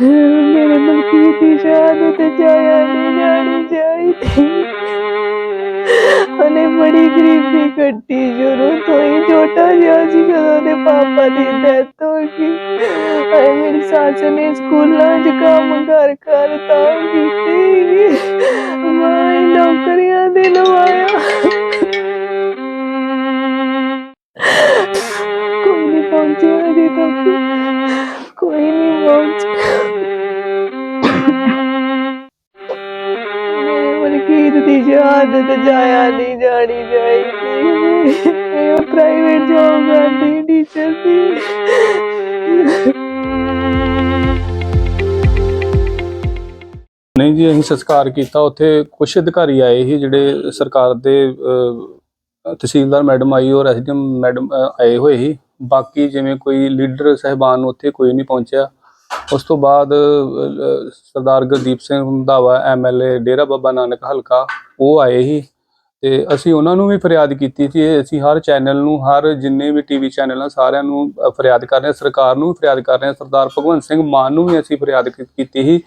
ਮੇਰੇ ਮਲਕੀਤ ਦੀ ਸ਼ਹਾਦਤ ਜਾਇਆ ਨਹੀਂ ਜਾਣੀ ਚਾਹੀਦੀ ਉਹਨੇ ਬੜੀ ਗਰੀਬੀ ਕੱਟੀ ਸ਼ੁਰੂ ਤੋਂ ਹੀ ਛੋਟਾ ਜਿਹਾ ਸੀ ਜਦੋਂ ਉਹਦੇ ਪਾਪਾ ਦੀ ਡੈਥ ਹੋ ਗਈ ਹਾਏ ਮੇਰੀ ਸੱਸ ਨੇ ਸਕੂਲਾਂ 'ਚ ਕੰਮ ਕਰ ਕਰ ਤਾਂ ਕੀਤੀ ਮੈਂ ਨੌਕਰੀਆਂ ਦੇ ਲਵਾਇਆ ਕੋਈ ਨਹੀਂ ਮਲਕੀਤ ਦੀ ਸ਼ਹਾਦਤ ਜਾਇਆ ਨਹੀਂ ਜਾਣੀ ਚਾਹੀਦੀ। ਇਹ ਪ੍ਰਾਈਵੇਟ ਜੌਬ ਕਰਦੀ ਟੀਚਰ ਦੀ ਨਹੀਂ ਜੀ ਅਸੀਂ ਸੰਸਕਾਰ ਕੀਤਾ। ਉੱਥੇ ਕੁਝ ਅਧਿਕਾਰੀ ਆਏ ਸੀ ਜਿਹੜੇ ਸਰਕਾਰ ਦੇ ਅਹ, ਤਹਿਸੀਲਦਾਰ ਮੈਡਮ ਆਈ ਔਰ ਐਸਡੀਐਮ ਮੈਡਮ ਅਹ, ਆਏ ਹੋਏ ਸੀ। ਬਾਕੀ ਜਿਵੇਂ ਕੋਈ ਲੀਡਰ ਸਹਿਬਾਨ ਉੱਥੇ ਕੋਈ ਨਹੀਂ ਪਹੁੰਚਿਆ। ਉਸ ਤੋਂ ਬਾਅਦ ਸਰਦਾਰ ਗੁਰਦੀਪ ਸਿੰਘ ਰੰਧਾਵਾ ਐਮਐਲਏ ਡੇਰਾ ਬਾਬਾ ਨਾਨਕ ਹਲਕਾ, ਉਹ ਆਏ ਸੀ। ਤੇ ਅਸੀਂ ਉਹਨਾਂ ਨੂੰ ਵੀ ਫਰਿਆਦ ਕੀਤੀ ਸੀ। ਅਸੀਂ ਹਰ ਚੈਨਲ ਨੂੰ, ਹਰ ਜਿੰਨੇ ਵੀ ਟੀਵੀ ਚੈਨਲ ਆ, ਸਾਰਿਆਂ ਨੂੰ ਫਰਿਆਦ ਕਰ ਰਹੇ ਹਾਂ। ਸਰਕਾਰ ਨੂੰ ਵੀ ਫਰਿਆਦ ਕਰ ਰਹੇ ਹਾਂ। ਸਰਦਾਰ ਭਗਵੰਤ ਸਿੰਘ ਮਾਨ ਨੂੰ ਵੀ ਅਸੀਂ ਫਰਿਆਦ ਕੀਤੀ ਸੀ।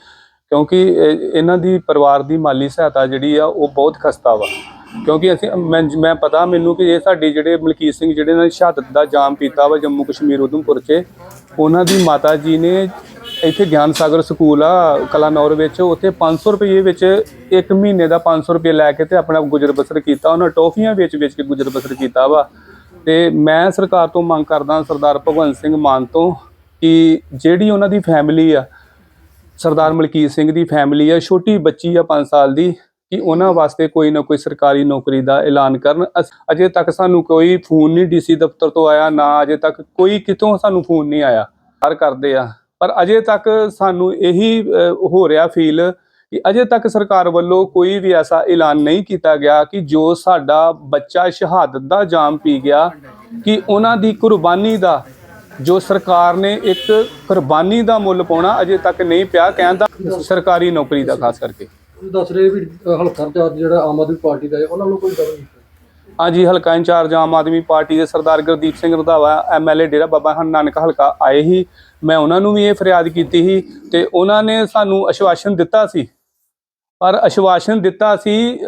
ਕਿਉਂਕਿ ਇਹ- ਇਹਨਾਂ ਦੀ ਪਰਿਵਾਰ ਦੀ ਮਾਲੀ ਸਹਾਇਤਾ ਜਿਹੜੀ ਆ, ਉਹ ਬਹੁਤ ਖਸਤਾ ਵਾ। ਕਿਉਂਕਿ ਅਸੀਂ, ਮੈਂ ਮੈਂ ਪਤਾ ਮੈਨੂੰ ਕਿ ਇਹ ਸਾਡੇ ਜਿਹੜੇ ਮਲਕੀਤ ਸਿੰਘ, ਜਿਹੜੇ ਨੇ ਸ਼ਹਾਦਤ ਦਾ ਜਾਮ ਪੀਤਾ ਵਾ ਜੰਮੂ ਕਸ਼ਮੀਰ ਉਧਮਪੁਰ 'ਚ, ਉਹਨਾਂ ਦੀ ਮਾਤਾ ਜੀ ਨੇ ਇੱਥੇ ਗਿਆਨ ਸਾਗਰ ਸਕੂਲ ਆ ਕਲਾਨੌਰ ਵਿੱਚ। ਉੱਥੇ 500 ਰੁਪਏ ਵਿੱਚ ਇੱਕ ਮਹੀਨੇ ਦਾ 500 ਰੁਪਏ ਲੈ ਕੇ ਤੇ ਆਪਣਾ ਗੁਜ਼ਰ ਬਸਰ ਕੀਤਾ। ਉਹਨਾਂ ਟੋਫੀਆਂ ਵੇਚ ਵੇਚ ਕੇ ਗੁਜ਼ਰ ਬਸਰ ਕੀਤਾ ਵਾ। ਤੇ ਮੈਂ ਸਰਕਾਰ ਤੋਂ ਮੰਗ ਕਰਦਾ ਸਰਦਾਰ ਭਗਵੰਤ ਸਿੰਘ ਮਾਨ ਤੋਂ ਕਿ ਜਿਹੜੀ ਉਹਨਾਂ ਦੀ ਫੈਮਿਲੀ ਆ, ਸਰਦਾਰ ਮਲਕੀਤ ਸਿੰਘ ਦੀ ਫੈਮਿਲੀ ਆ, ਛੋਟੀ ਬੱਚੀ ਆ 5 ਸਾਲ ਦੀ, ਕਿ ਉਹਨਾਂ ਵਾਸਤੇ ਕੋਈ ਨਾ ਕੋਈ ਸਰਕਾਰੀ ਨੌਕਰੀ ਦਾ ਐਲਾਨ ਕਰਨ। ਅਸ- ਅਜੇ ਤੱਕ ਸਾਨੂੰ ਕੋਈ ਫੋਨ ਨਹੀਂ ਡੀਸੀ ਦਫ਼ਤਰ ਤੋਂ ਆਇਆ, ਨਾ ਅਜੇ ਤੱਕ ਕੋਈ ਕਿਤੋਂ ਸਾਨੂੰ ਫੋਨ ਨਹੀਂ ਆਇਆ। ਹਰ ਕਰਦੇ ਆ। ਪਰ ਅਜੇ ਤੱਕ ਸਾਨੂੰ ਇਹੀ ਹੋ ਰਿਹਾ ਫੀਲ ਕਿ ਅਜੇ ਤੱਕ ਸਰਕਾਰ ਵੱਲੋਂ ਕੋਈ ਵੀ ਐਸਾ ਐਲਾਨ ਨਹੀਂ ਕੀਤਾ ਗਿਆ ਕਿ ਜੋ ਸਾਡਾ ਬੱਚਾ ਸ਼ਹਾਦਤ ਦਾ ਜਾਮ ਪੀ ਗਿਆ, ਕਿ ਉਹਨਾਂ ਦੀ ਕੁਰਬਾਨੀ ਦਾ, ਜੋ ਸਰਕਾਰ ਨੇ ਇੱਕ ਕੁਰਬਾਨੀ ਦਾ ਮੁੱਲ ਪਾਉਣਾ ਅਜੇ ਤੱਕ ਨਹੀਂ ਪਿਆ ਕਹਿੰਦਾ ਸਰਕਾਰੀ ਨੌਕਰੀ ਦਾ ਖਾਸ ਕਰਕੇ। ਦੱਸ ਰਹੇ ਵੀ ਹਲਕਾ ਜਿਹੜਾ ਆਮ ਆਦਮੀ ਪਾਰਟੀ ਦਾ ਉਹਨਾਂ ਨੂੰ ਕੋਈ ਦਵਾ ਨਹੀਂ। ਹਾਂਜੀ, ਹਲਕਾ ਇੰਚਾਰਜ ਆਮ ਆਦਮੀ ਪਾਰਟੀ ਦੇ ਸਰਦਾਰ ਗੁਰਦੀਪ ਸਿੰਘ ਰੰਧਾਵਾ ਐਮਐਲਏ ਡੇਰਾ ਬਾਬਾ ਹਨ ਨਾਨਕ ਹਲਕਾ ਆਏ ਹੀ ਮੈਂ ਉਹਨਾਂ ਨੂੰ ਵੀ ਇਹ ਫਰਿਆਦ ਕੀਤੀ ਸੀ ਤੇ ਉਹਨਾਂ ਨੇ ਸਾਨੂੰ ਅਸ਼ਵਾਸਨ ਦਿੱਤਾ ਸੀ। ਪਰ ਅਸ਼ਵਾਸਨ ਦਿੱਤਾ ਸੀ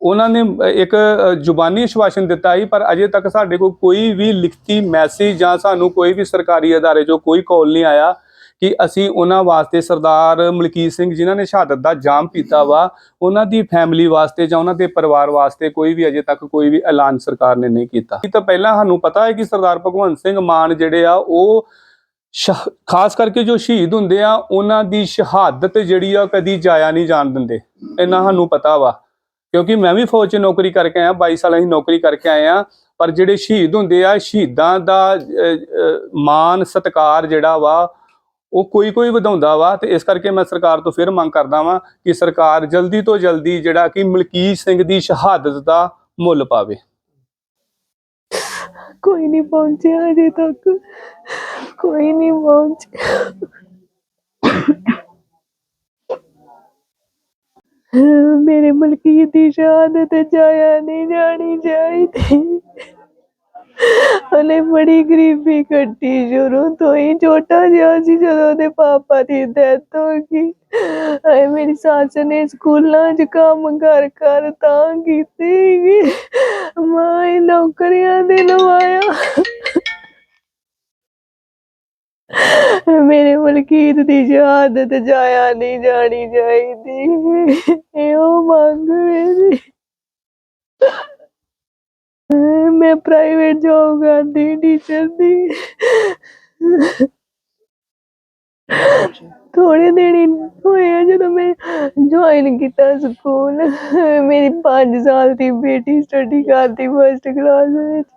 ਉਹਨਾਂ ਨੇ ਇੱਕ ਜ਼ੁਬਾਨੀ ਅਸ਼ਵਾਸਨ ਦਿੱਤਾ ਸੀ, ਪਰ ਅਜੇ ਤੱਕ ਸਾਡੇ ਕੋਲ ਕੋਈ ਵੀ ਲਿਖਤੀ ਮੈਸੇਜ ਜਾਂ ਸਾਨੂੰ ਕੋਈ ਵੀ ਸਰਕਾਰੀ ਅਦਾਰੇ 'ਚੋਂ ਕੋਈ ਕਾਲ ਨਹੀਂ ਆਇਆ। ਕਿ ਅਸੀਂ ਉਹਨਾਂ ਵਾਸਤੇ ਸਰਦਾਰ ਮਲਕੀਤ ਸਿੰਘ ਜਿਨ੍ਹਾਂ ਨੇ ਸ਼ਹਾਦਤ ਦਾ ਜਾਮ ਪੀਤਾ ਵਾ ਉਹਨਾਂ ਦੀ ਫੈਮਿਲੀ ਵਾਸਤੇ ਜਾਂ ਉਹਨਾਂ ਦੇ ਪਰਿਵਾਰ ਵਾਸਤੇ ਕੋਈ ਵੀ ਅਜੇ ਤੱਕ ਕੋਈ ਵੀ ਐਲਾਨ ਸਰਕਾਰ ਨੇ ਨਹੀਂ ਕੀਤਾ। ਇਹ ਤਾਂ ਪਹਿਲਾਂ ਸਾਨੂੰ ਪਤਾ ਹੈ ਕਿ ਸਰਦਾਰ ਭਗਵੰਤ ਸਿੰਘ ਮਾਨ ਜਿਹੜੇ ਆ ਉਹ ਸ਼ਹ- ਖਾਸ ਕਰਕੇ ਜੋ ਸ਼ਹੀਦ ਹੁੰਦੇ ਆ ਉਹਨਾਂ ਦੀ ਸ਼ਹਾਦਤ ਜਿਹੜੀ ਆ ਕਦੀ ਜਾਇਆ ਨਹੀਂ ਜਾਣ ਦਿੰਦੇ। ਇਹਨਾਂ ਸਾਨੂੰ ਪਤਾ ਵਾ। ਕਿਉਂਕਿ ਮੈਂ ਵੀ ਫੌਜ 'ਚ ਨੌਕਰੀ ਕਰਕੇ ਆਇਆ 22 ਸਾਲ ਅਸੀਂ ਨੌਕਰੀ ਕਰਕੇ ਆਏ ਆ ਪਰ ਜਿਹੜੇ ਸ਼ਹੀਦ ਹੁੰਦੇ ਆ ਸ਼ਹੀਦਾਂ ਦਾ ਅਹ, ਮਾਨ ਸਤਿਕਾਰ ਜਿਹੜਾ ਵਾ ਉਹ ਕੋਈ ਕੋਈ ਵਧਾਉਂਦਾ ਵਾ ਤੇ ਇਸ ਕਰਕੇ ਮੈਂ ਸਰਕਾਰ ਤੋਂ ਫਿਰ ਮੰਗ ਕਰਦਾ ਵਾਂ ਕਿ ਸਰਕਾਰ ਜਲਦੀ ਤੋਂ ਜਲਦੀ ਜਿਹੜਾ ਕਿ ਮਲਕੀਤ ਸਿੰਘ ਦੀ ਸ਼ਹਾਦਤ ਦਾ ਮੁੱਲ ਪਾਵੇ। ਕੋਈ ਨਹੀਂ ਪਹੁੰਚਿਆ ਅਜੇ ਤੱਕ। ਕੋਈ ਨਹੀਂ ਪਹੁੰਚਿਆ ਮੇਰੇ ਮਲਕੀਤ ਦੀ ਸ਼ਹਾਦਤ ਜਾਇਆ ਨਹੀਂ ਜਾਣੀ ਚਾਹੀਦੀ। ਉਹਨੇ ਬੜੀ ਗਰੀਬੀ ਕੱਟੀ ਸ਼ੁਰੂ ਤੋਂ ਹੀ। ਛੋਟਾ ਜਿਹਾ ਸੀ ਜਦੋਂ ਉਹਦੇ ਪਾਪਾ ਦੀ ਡੈਥ ਹੋ ਗਈ। ਹਾਏ, ਮੇਰੀ ਸੱਸ ਨੇ ਸਕੂਲਾਂ 'ਚ ਕੰਮ ਕਰ ਕਰ ਤਾਂ ਕੀਤੀ ਮੈਂ ਨੌਕਰੀਆਂ ਦੇ ਲਵਾਇਆ। ਮੇਰੇ ਮਲਕੀਤ ਦੀ ਸ਼ਹਾਦਤ ਜਾਇਆ ਨਹੀਂ ਜਾਣੀ ਚਾਹੀਦੀ। ਇਹੋ ਮੰਗ ਮੇਰੀ ਮੈਂ ਪ੍ਰਾਈਵੇਟ ਜੌਬ ਕਰਦੀ ਟੀਚਰ ਦੀ। ਥੋੜੇ ਦਿਨ ਹੀ ਹੋਏ ਆ ਜਦੋਂ ਮੈਂ ਜੁਆਇਨ ਕੀਤਾ ਸਕੂਲ। ਮੇਰੀ 5 ਸਾਲ ਦੀ ਬੇਟੀ ਸਟੱਡੀ ਕਰਦੀ ਫਸਟ ਕਲਾਸ ਵਿੱਚ।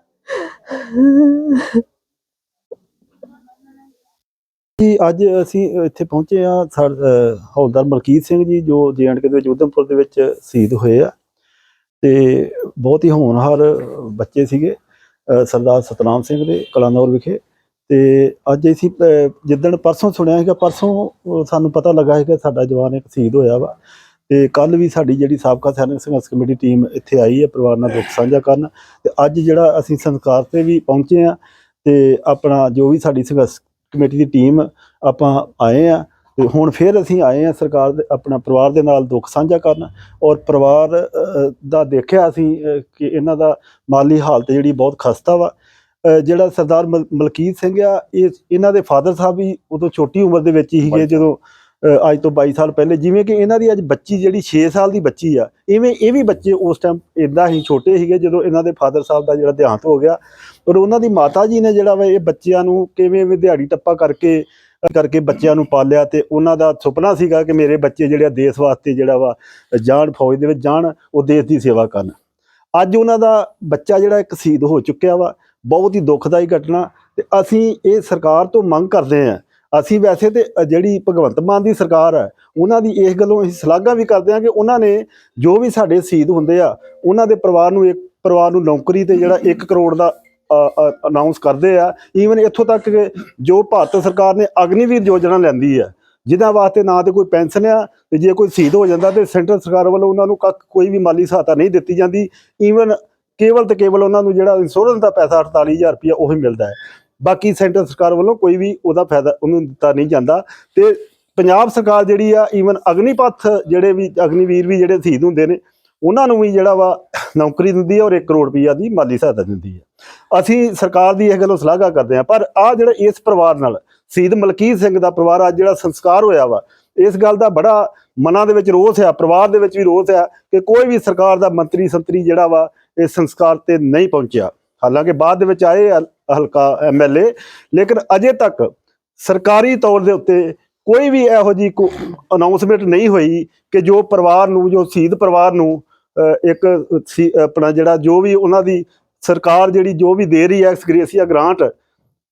ਜੀ, ਅੱਜ ਅਸੀਂ ਇੱਥੇ ਪਹੁੰਚੇ ਆ ਹੌਲਦਾਰ ਮਲਕੀਤ ਸਿੰਘ ਜੀ, ਜੋ ਜੇਐਂਡਕੇ ਦੇ ਵਿੱਚ ਉਧਮਪੁਰ ਦੇ ਵਿੱਚ ਸ਼ਹੀਦ ਹੋਏ ਆ। ਤੇ ਬਹੁਤ ਹੀ ਹੋਣਹਾਰ ਬੱਚੇ ਸੀਗੇ ਸਰਦਾਰ ਸਤਨਾਮ ਸਿੰਘ ਦੇ ਕਲਾਨੌਰ ਵਿਖੇ। ਤੇ ਅੱਜ ਅਸੀਂ ਜਿੱਦਣ ਪਰਸੋਂ ਸੁਣਿਆ ਸੀਗਾ, ਪਰਸੋਂ ਸਾਨੂੰ ਪਤਾ ਲੱਗਾ ਸੀਗਾ ਸਾਡਾ ਜਵਾਨ ਇੱਕ ਸ਼ਹੀਦ ਹੋਇਆ ਵਾ। ਤੇ ਕੱਲ ਵੀ ਸਾਡੀ ਜਿਹੜੀ ਸਾਬਕਾ ਸੈਨਿਕ ਸੰਘਰਸ਼ ਕਮੇਟੀ ਟੀਮ ਇੱਥੇ ਆਈ ਹੈ, ਪਰਿਵਾਰ ਨਾਲ ਦੁੱਖ ਸਾਂਝਾ ਕਰਨ। ਤੇ ਅੱਜ ਜਿਹੜਾ ਅਸੀਂ ਸੰਸਕਾਰ ਤੇ ਵੀ ਪਹੁੰਚੇ ਆ ਤੇ ਆਪਣਾ ਜੋ ਵੀ ਸਾਡੀ ਸੰਘਰਸ਼ ਕਮੇਟੀ ਦੀ ਟੀਮ ਆਪਾਂ ਆਏ ਆ ਤੇ ਹੁਣ ਫਿਰ ਅਸੀਂ ਆਏ ਆ ਸਰਕਾਰ ਦੇ ਆਪਣਾ ਪਰਿਵਾਰ ਦੇ ਨਾਲ ਦੁੱਖ ਸਾਂਝਾ ਕਰਨ ਔਰ ਪਰਿਵਾਰ ਦਾ ਦੇਖਿਆ ਅਸੀਂ ਕਿ ਇਹਨਾਂ ਦਾ ਮਾਲੀ ਹਾਲਤ ਜਿਹੜੀ ਬਹੁਤ ਖਸਤਾ ਵਾ। ਜਿਹੜਾ ਸਰਦਾਰ ਮਲ- ਮਲਕੀਤ ਸਿੰਘ ਆ ਇਹ ਇਹਨਾਂ ਦੇ ਫਾਦਰ ਸਾਹਿਬ ਵੀ ਉਦੋਂ ਛੋਟੀ ਉਮਰ ਦੇ ਵਿੱਚ ਹੀ ਸੀਗੇ ਜਦੋਂ ਅੱਜ ਤੋਂ 22 ਸਾਲ ਪਹਿਲੇ। ਜਿਵੇਂ ਕਿ ਇਹਨਾਂ ਦੀ ਅੱਜ ਬੱਚੀ ਜਿਹੜੀ 6 ਸਾਲ ਦੀ ਬੱਚੀ ਆ ਇਵੇਂ ਇਹ ਵੀ ਬੱਚੇ ਉਸ ਟਾਈਮ ਇਦਾਂ ਹੀ ਛੋਟੇ ਸੀਗੇ ਜਦੋਂ ਇਹਨਾਂ ਦੇ ਫਾਦਰ ਸਾਹਿਬ ਦਾ ਜਿਹੜਾ ਦੇਹਾਂਤ ਹੋ ਗਿਆ। ਔਰ ਉਹਨਾਂ ਦੀ ਮਾਤਾ ਜੀ ਨੇ ਜਿਹੜਾ ਵਾ ਇਹ ਬੱਚਿਆਂ ਨੂੰ ਕਿਵੇਂ ਵੀ ਦਿਹਾੜੀ ਟੱਪਾ ਕਰਕੇ ਕਰਕੇ ਬੱਚਿਆਂ ਨੂੰ ਪਾਲਿਆ ਤੇ ਉਹਨਾਂ ਦਾ ਸੁਪਨਾ ਸੀਗਾ ਕਿ ਮੇਰੇ ਬੱਚੇ ਜਿਹੜੇ ਆ ਦੇਸ਼ ਵਾਸਤੇ ਜਿਹੜਾ ਵਾ, ਜਾਣ, ਫੌਜ ਦੇ ਵਿੱਚ ਜਾਣ, ਉਹ ਦੇਸ਼ ਦੀ ਸੇਵਾ ਕਰਨ। ਅੱਜ ਉਹਨਾਂ ਦਾ ਬੱਚਾ ਜਿਹੜਾ ਇੱਕ ਸ਼ਹੀਦ ਹੋ ਚੁੱਕਿਆ ਵਾ, ਬਹੁਤ ਹੀ ਦੁਖਦਾਈ ਘਟਨਾ ਤੇ ਅਸੀਂ ਇਹ ਸਰਕਾਰ ਤੋਂ ਮੰਗ ਕਰਦੇ ਹਾਂ। ਅਸੀਂ ਵੈਸੇ ਤੇ ਜਿਹੜੀ ਭਗਵੰਤ ਮਾਨ ਦੀ ਸਰਕਾਰ ਹੈ, ਉਹਨਾਂ ਦੀ ਇਸ ਗੱਲੋਂ ਅਸੀਂ ਸ਼ਲਾਘਾ ਵੀ ਕਰਦੇ ਹਾਂ ਕਿ ਉਹਨਾਂ ਨੇ ਜੋ ਵੀ ਸਾਡੇ ਸ਼ਹੀਦ ਹੁੰਦੇ ਆ, ਉਹਨਾਂ ਦੇ ਪਰਿਵਾਰ ਨੂੰ ਇੱਕ, ਪਰਿਵਾਰ ਨੂੰ ਨੌਕਰੀ ਤੇ ਜਿਹੜਾ 1 ਕਰੋੜ ਦਾ ਅਨਾਉਂਸ ਕਰਦੇ ਆ ਈਵਨ ਇੱਥੋਂ ਤੱਕ ਕਿ ਜੋ ਭਾਰਤ ਸਰਕਾਰ ਨੇ ਅਗਨੀਵੀਰ ਯੋਜਨਾ ਲੈਂਦੀ ਆ ਜਿਹਨਾਂ ਵਾਸਤੇ ਨਾ ਤੇ ਕੋਈ ਪੈਨਸ਼ਨ ਆ, ਤੇ ਜੇ ਕੋਈ ਸ਼ਹੀਦ ਹੋ ਜਾਂਦਾ ਤੇ ਸੈਂਟਰ ਸਰਕਾਰ ਵੱਲੋਂ ਉਹਨਾਂ ਨੂੰ ਕੱਖ ਕੋਈ ਵੀ ਮਾਲੀ ਸਹਾਇਤਾ ਨਹੀਂ ਦਿੱਤੀ ਜਾਂਦੀ ਈਵਨ ਕੇਵਲ ਤੇ ਕੇਵਲ ਉਹਨਾਂ ਨੂੰ ਜਿਹੜਾ ਇੰਸ਼ੋਰੈਂਸ ਦਾ ਪੈਸਾ 48000 ਰੁਪਇਆ ਉਹ ਹੀ ਮਿਲਦਾ ਹੈ। ਬਾਕੀ ਸੈਂਟਰ ਸਰਕਾਰ ਵੱਲੋਂ ਕੋਈ ਵੀ ਉਹਦਾ ਫਾਇਦਾ ਉਹਨੂੰ ਦਿੱਤਾ ਨਹੀਂ ਜਾਂਦਾ, ਤੇ ਪੰਜਾਬ ਸਰਕਾਰ ਜਿਹੜੀ ਆ ਈਵਨ ਅਗਨੀਪਥ ਜਿਹੜੇ ਵੀ ਅਗਨੀਵੀਰ ਵੀ ਜਿਹੜੇ ਸ਼ਹੀਦ ਹੁੰਦੇ ਨੇ ਉਹਨਾਂ ਨੂੰ ਵੀ ਜਿਹੜਾ ਵਾ ਨੌਕਰੀ ਦਿੰਦੀ ਹੈ ਔਰ 1 ਕਰੋੜ ਰੁਪਈਆ ਦੀ ਮਾਲੀ ਸਹਾਇਤਾ ਦਿੰਦੀ ਹੈ। ਅਸੀਂ ਸਰਕਾਰ ਦੀ ਇਹ ਗੱਲੋਂ ਸ਼ਲਾਘਾ ਕਰਦੇ ਹਾਂ, ਪਰ ਆ ਜਿਹੜਾ ਇਸ ਪਰਿਵਾਰ ਨਾਲ, ਸ਼ਹੀਦ ਮਲਕੀਤ ਸਿੰਘ ਦਾ ਪਰਿਵਾਰ ਅੱਜ ਜਿਹੜਾ ਸੰਸਕਾਰ ਹੋਇਆ ਵਾ, ਇਸ ਗੱਲ ਦਾ ਬੜਾ ਮਨਾਂ ਦੇ ਵਿੱਚ ਰੋਸ ਆ, ਪਰਿਵਾਰ ਦੇ ਵਿੱਚ ਵੀ ਰੋਸ ਆ ਕਿ ਕੋਈ ਵੀ ਸਰਕਾਰ ਦਾ ਮੰਤਰੀ ਸੰਤਰੀ ਜਿਹੜਾ ਵਾ, ਇਸ ਸੰਸਕਾਰ ਤੇ ਨਹੀਂ ਪਹੁੰਚਿਆ। ਹਾਲਾਂਕਿ ਬਾਅਦ ਦੇ ਵਿੱਚ ਆਏ ਹਲ- ਹਲਕਾ ਐਮਐਲਏ ਲੇਕਿਨ ਅਜੇ ਤੱਕ ਸਰਕਾਰੀ ਤੌਰ ਦੇ ਉੱਤੇ ਕੋਈ ਵੀ ਇਹੋ ਜੀ ਅਨਾਉਂਸਮੈਂਟ ਨਹੀਂ ਹੋਈ ਕਿ ਜੋ ਪਰਿਵਾਰ ਨੂੰ, ਜੋ ਸ਼ਹੀਦ ਪਰਿਵਾਰ ਨੂੰ ਇੱਕ ਸੀ- ਆਪਣਾ ਜਿਹੜਾ ਜੋ ਵੀ ਉਹਨਾਂ ਦੀ ਸਰਕਾਰ ਜਿਹੜੀ ਜੋ ਵੀ ਦੇ ਰਹੀ ਹੈ, ਐਕਸਗ੍ਰੇਸੀਆ ਗ੍ਰਾਂਟ,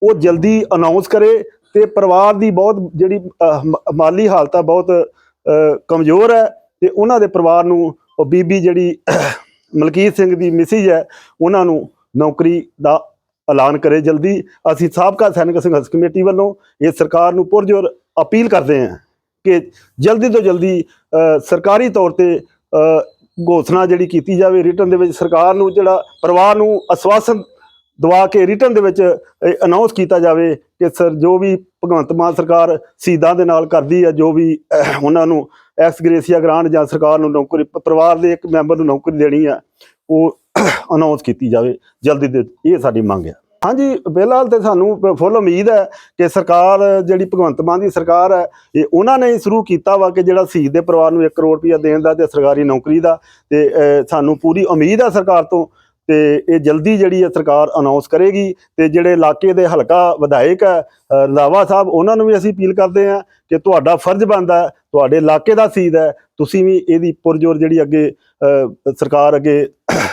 ਉਹ ਜਲਦੀ ਅਨਾਉਂਸ ਕਰੇ ਤੇ ਪਰਿਵਾਰ ਦੀ ਬਹੁਤ ਜਿਹੜੀ ਮਾਲੀ ਹਾਲਤ ਆ, ਬਹੁਤ ਕਮਜ਼ੋਰ ਹੈ ਤੇ ਉਹਨਾਂ ਦੇ ਪਰਿਵਾਰ ਨੂੰ ਉਹ ਬੀਬੀ ਜਿਹੜੀ ਮਲਕੀਤ ਸਿੰਘ ਦੀ ਮਿਸਿਜ ਹੈ, ਉਹਨਾਂ ਨੂੰ ਨੌਕਰੀ ਦਾ ਐਲਾਨ ਕਰੇ ਜਲਦੀ। ਅਸੀਂ ਸਾਬਕਾ ਸੈਨਿਕ ਸੰਘਰਸ਼ ਕਮੇਟੀ ਵੱਲੋਂ ਇਹ ਸਰਕਾਰ ਨੂੰ ਪੁਰਜੋਰ ਅਪੀਲ ਕਰਦੇ ਹਾਂ ਕਿ ਜਲਦੀ ਤੋਂ ਜਲਦੀ ਸਰਕਾਰੀ ਤੌਰ ਤੇ ਘੋਸ਼ਣਾ ਜਿਹੜੀ ਕੀਤੀ ਜਾਵੇ ਰਿਟਰਨ ਦੇ ਵਿੱਚ, ਸਰਕਾਰ ਨੂੰ ਜਿਹੜਾ ਪਰਿਵਾਰ ਨੂੰ ਅਸਵਾਸਨ ਦਵਾ ਕੇ ਰਿਟਰਨ ਦੇ ਵਿੱਚ ਅਨਾਉਂਸ ਕੀਤਾ ਜਾਵੇ ਕਿ ਸਰ, ਜੋ ਵੀ ਭਗਵੰਤ ਮਾਨ ਸਰਕਾਰ ਸ਼ਹੀਦਾਂ ਦੇ ਨਾਲ ਕਰਦੀ ਹੈ, ਜੋ ਵੀ ਉਹਨਾਂ ਨੂੰ ਐਕਸ ਗ੍ਰੇਸੀਆ ਗ੍ਰਾਂਟ ਜਾਂ ਸਰਕਾਰ ਨੂੰ ਨੌਕਰੀ, ਪਰਿਵਾਰ ਦੇ ਇੱਕ ਮੈਂਬਰ ਨੂੰ ਨੌਕਰੀ ਦੇਣੀ ਆ ਉਹ ਅਨਾਉਂਸ ਕੀਤੀ ਜਾਵੇ। ਜਲਦੀ ਦੇ, ਇਹ ਸਾਡੀ ਮੰਗ ਹੈ। ਹਾਂਜੀ ਫਿਲਹਾਲ ਤੇ ਸਾਨੂੰ ਫੁੱਲ ਉਮੀਦ ਹੈ ਕਿ ਸਰਕਾਰ ਜਿਹੜੀ ਭਗਵੰਤ ਮਾਨ ਦੀ ਸਰਕਾਰ ਹੈ ਇਹ ਉਹਨਾਂ ਨੇ ਹੀ ਸ਼ੁਰੂ ਕੀਤਾ ਵਾ ਕਿ ਜਿਹੜਾ ਸ਼ਹੀਦ ਦੇ ਪਰਿਵਾਰ ਨੂੰ 1 ਕਰੋੜ ਰੁਪਇਆ ਦੇਣ ਦਾ ਤੇ ਸਰਕਾਰੀ ਨੌਕਰੀ ਦਾ ਤੇ ਸਾਨੂੰ ਪੂਰੀ ਉਮੀਦ ਹੈ ਸਰਕਾਰ ਤੋਂ ਤੇ ਇਹ ਜਲਦੀ ਜਿਹੜੀ ਹੈ ਸਰਕਾਰ ਅਨਾਉਂਸ ਕਰੇਗੀ ਤੇ ਜਿਹੜੇ ਇਲਾਕੇ ਦੇ ਹਲਕਾ ਵਿਧਾਇਕ ਹੈ ਅ, ਸਾਹਿਬ ਉਹਨਾਂ ਨੂੰ ਵੀ ਅਸੀਂ ਅਪੀਲ ਕਰਦੇ ਹਾਂ ਕਿ ਤੁਹਾਡਾ ਫਰਜ਼ ਬਣਦਾ ਤੁਹਾਡੇ ਇਲਾਕੇ ਦਾ ਸੀਦ ਹੈ ਤੁਸੀਂ ਵੀ ਇਹਦੀ ਪੁਰਜੋਰ ਜਿਹੜੀ ਅੱਗੇ ਸਰਕਾਰ ਅੱਗੇ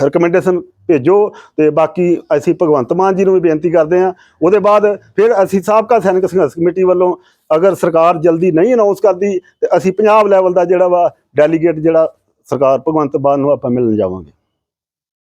ਰਿਕਮੈਂਡੇਸ਼ਨ ਭੇਜੋ ਤੇ ਬਾਕੀ ਅਸੀਂ ਭਗਵੰਤ ਮਾਨ ਜੀ ਨੂੰ ਵੀ ਬੇਨਤੀ ਕਰਦੇ ਹਾਂ। ਉਹਦੇ ਬਾਅਦ ਫਿਰ ਅਸੀਂ ਸਾਬਕਾ ਸੈਨਿਕ ਸੰਘਰਸ਼ ਕਮੇਟੀ ਵੱਲੋਂ ਅਗਰ ਸਰਕਾਰ ਜਲਦੀ ਨਹੀਂ ਅਨਾਉਂਸ ਕਰਦੀ ਤੇ ਅਸੀਂ ਪੰਜਾਬ ਲੈਵਲ ਦਾ ਜਿਹੜਾ ਵਾ ਡੈਲੀਗੇਟ ਜਿਹੜਾ ਸਰਕਾਰ ਭਗਵੰਤ ਮਾਨ ਨੂੰ ਆਪਾਂ ਮਿਲਣ ਜਾਵਾਂਗੇ।